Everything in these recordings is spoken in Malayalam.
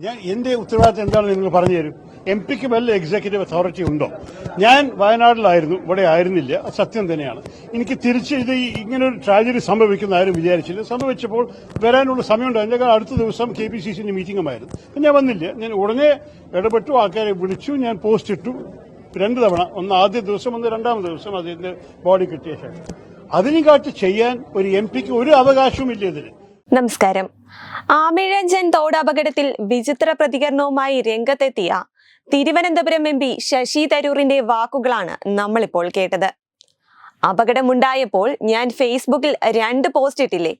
ഞാൻ എന്റെ ഉത്തരവാദിത്തം എന്താണെന്ന് നിങ്ങൾ പറഞ്ഞു തരും. എം പിക്ക് വല്ല എക്സിക്യൂട്ടീവ് അതോറിറ്റി ഉണ്ടോ? ഞാൻ വയനാട്ടിലായിരുന്നു ഇവിടെ ആയിരുന്നില്ല. സത്യം തന്നെയാണ്. എനിക്ക് തിരിച്ച് ഇത് ഇങ്ങനെ ഒരു ട്രാജഡി സംഭവിക്കുന്ന ആരും വിചാരിച്ചില്ല. സംഭവിച്ചപ്പോൾ വരാനുള്ള സമയമുണ്ട്. അതിന്റെ അടുത്ത ദിവസം കെ പി സി സിന്റെ മീറ്റിംഗുമായിരുന്നു അപ്പം ഞാൻ വന്നില്ല. ഞാൻ ഉടനെ ഇടപെട്ടു ആൾക്കാരെ വിളിച്ചു ഞാൻ പോസ്റ്റ് ഇട്ടു. രണ്ട് തവണ. ഒന്ന് ആദ്യ ദിവസം ഒന്ന് രണ്ടാമത്തെ ദിവസം അതിന്റെ ബോഡി കിട്ടിയ ശേഷം. അതിനെക്കാട്ട് ചെയ്യാൻ ഒരു എം പിക്ക് ഒരു അവകാശവും ഇല്ല ഇതിന്. നമസ്കാരം. ആമിഴഞ്ചൻ തോട് അപകടത്തിൽ വിചിത്ര പ്രതികരണവുമായി രംഗത്തെത്തിയ തിരുവനന്തപുരം എം പി ശശി തരൂറിന്റെ വാക്കുകളാണ് നമ്മളിപ്പോൾ കേട്ടത്. അപകടമുണ്ടായപ്പോൾ ഞാൻ ഫേസ്ബുക്കിൽ രണ്ട് പോസ്റ്റ് ഇട്ടില്ലേ?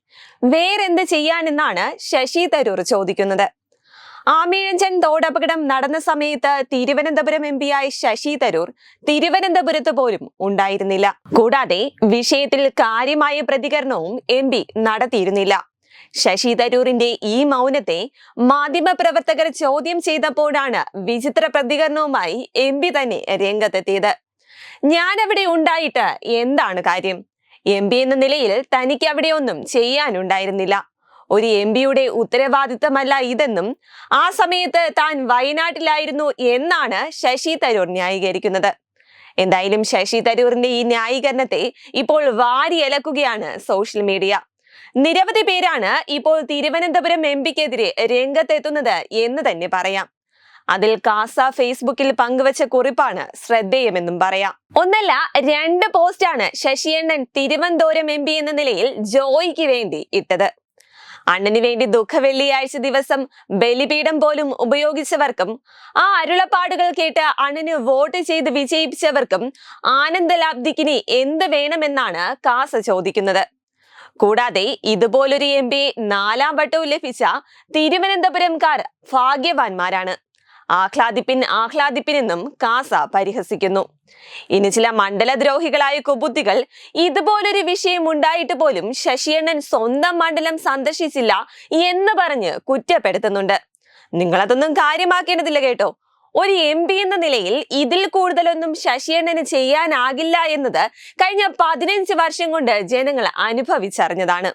വേറെന്ത് ചെയ്യാനെന്നാണ് ശശി തരൂർ ചോദിക്കുന്നത്. ആമിഴഞ്ചൻ തോടപകടം നടന്ന സമയത്ത് തിരുവനന്തപുരം എം പിയായ ശശി തരൂർ തിരുവനന്തപുരത്ത് പോലും ഉണ്ടായിരുന്നില്ല. കൂടാതെ വിഷയത്തിൽ കാര്യമായ പ്രതികരണവും എം നടത്തിയിരുന്നില്ല. ശശി തരൂരിന്റെ ഈ മൗനത്തെ മാധ്യമപ്രവർത്തകർ ചോദ്യം ചെയ്തപ്പോഴാണ് വിചിത്ര പ്രതികരണവുമായി എം പി തന്നെ രംഗത്തെത്തിയത്. ഞാനവിടെ ഉണ്ടായിട്ട് എന്താണ് കാര്യം? എം പി എന്ന നിലയിൽ തനിക്ക് അവിടെ ഒന്നും ചെയ്യാനുണ്ടായിരുന്നില്ല. ഒരു എം പിയുടെ ഉത്തരവാദിത്തമല്ല ഇതെന്നും ആ സമയത്ത് താൻ വയനാട്ടിലായിരുന്നു എന്നാണ് ശശി തരൂർ ന്യായീകരിക്കുന്നത്. എന്തായാലും ശശി തരൂറിന്റെ ഈ ന്യായീകരണത്തെ ഇപ്പോൾ വാരിയലക്കുകയാണ് സോഷ്യൽ മീഡിയ. നിരവധി പേരാണ് ഇപ്പോൾ തിരുവനന്തപുരം എം പിക്കെതിരെ രംഗത്തെത്തുന്നത് എന്ന് തന്നെ പറയാം. അതിൽ കാസ ഫേസ്ബുക്കിൽ പങ്കുവച്ച കുറിപ്പാണ് ശ്രദ്ധേയമെന്നും പറയാം. ഒന്നല്ല രണ്ട് പോസ്റ്റാണ് ശശിയണ്ണൻ തിരുവനന്തപുരം എം പി എന്ന നിലയിൽ ജോയിക്ക് വേണ്ടി ഇട്ടത്. അണ്ണന് വേണ്ടി ദുഃഖ വെള്ളിയാഴ്ച ദിവസം ബലിപീഠം പോലും ഉപയോഗിച്ചവർക്കും ആ അരുളപ്പാടുകൾ കേട്ട് അണ്ണന് വോട്ട് ചെയ്ത് വിജയിപ്പിച്ചവർക്കും ആനന്ദലാബ്ദിക്കിനി എന്ത് വേണമെന്നാണ് കാസ ചോദിക്കുന്നത്. കൂടാതെ ഇതുപോലൊരു എം പി നാലാം വട്ടവും ലഭിച്ച തിരുവനന്തപുരംകാർ ഭാഗ്യവാന്മാരാണ്. ആഹ്ലാദിപ്പിൻ ആഹ്ലാദിപ്പിനെന്നും കാസ പരിഹസിക്കുന്നു. ഇനി ചില മണ്ഡലദ്രോഹികളായ കുബുദ്ധികൾ ഇതുപോലൊരു വിഷയം ഉണ്ടായിട്ട് പോലും ശശിയണ്ണൻ സ്വന്തം മണ്ഡലം സന്ദർശിച്ചില്ല എന്ന് പറഞ്ഞ് കുറ്റപ്പെടുത്തുന്നുണ്ട്. നിങ്ങളതൊന്നും കാര്യമാക്കേണ്ടതില്ല കേട്ടോ. ഒരു എം പി എന്ന നിലയിൽ ഇതിൽ കൂടുതലൊന്നും ശശിയണ്ണന് ചെയ്യാനാകില്ല എന്നത് കഴിഞ്ഞ പതിനഞ്ച് വർഷം കൊണ്ട് ജനങ്ങൾ അനുഭവിച്ചറിഞ്ഞതാണ്.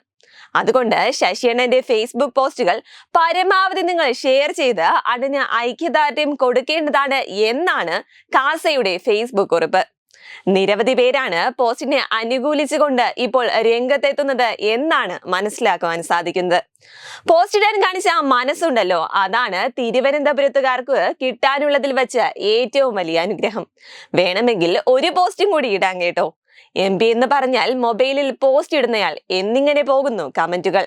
അതുകൊണ്ട് ശശിയണ്ണന്റെ ഫേസ്ബുക്ക് പോസ്റ്റുകൾ പരമാവധി നിങ്ങൾ ഷെയർ ചെയ്ത് അതിന് ഐക്യദാർഢ്യം കൊടുക്കേണ്ടതാണ് എന്നാണ് കാസയുടെ ഫേസ്ബുക്ക് കുറിപ്പ്. നിരവധി പേരാണ് പോസ്റ്റിനെ അനുകൂലിച്ചുകൊണ്ട് ഇപ്പോൾ രംഗത്തെത്തുന്നത് എന്നാണ് മനസ്സിലാക്കുവാൻ സാധിക്കുന്നത്. പോസ്റ്റിടാൻ കാണിച്ച മനസ്സുണ്ടല്ലോ. അതാണ് തിരുവനന്തപുരത്തുകാർക്ക് കിട്ടാനുള്ളതിൽ വെച്ച് ഏറ്റവും വലിയ അനുഗ്രഹം. വേണമെങ്കിൽ ഒരു പോസ്റ്റും കൂടി ഇടാൻ കേട്ടോ. എം പി എന്ന് പറഞ്ഞാൽ മൊബൈലിൽ പോസ്റ്റ് ഇടുന്നയാൾ എന്നിങ്ങനെ പോകുന്നു കമന്റുകൾ.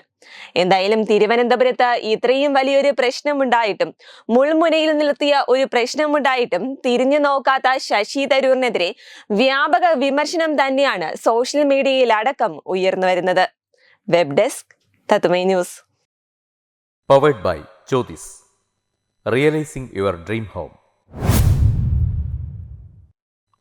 എന്തായാലും തിരുവനന്തപുരത്ത് ഇത്രയും വലിയൊരു പ്രശ്നമുണ്ടായിട്ടും മുൾമുനയിൽ നിർത്തിയ ഒരു പ്രശ്നമുണ്ടായിട്ടും തിരിഞ്ഞു നോക്കാത്ത ശശി തരൂറിനെതിരെ വ്യാപക വിമർശനം തന്നെയാണ് സോഷ്യൽ മീഡിയയിൽ അടക്കം ഉയർന്നു വരുന്നത്. വെബ് ഡെസ്ക് തത്തുമൈ news. Powered by Jyothis realising your dream home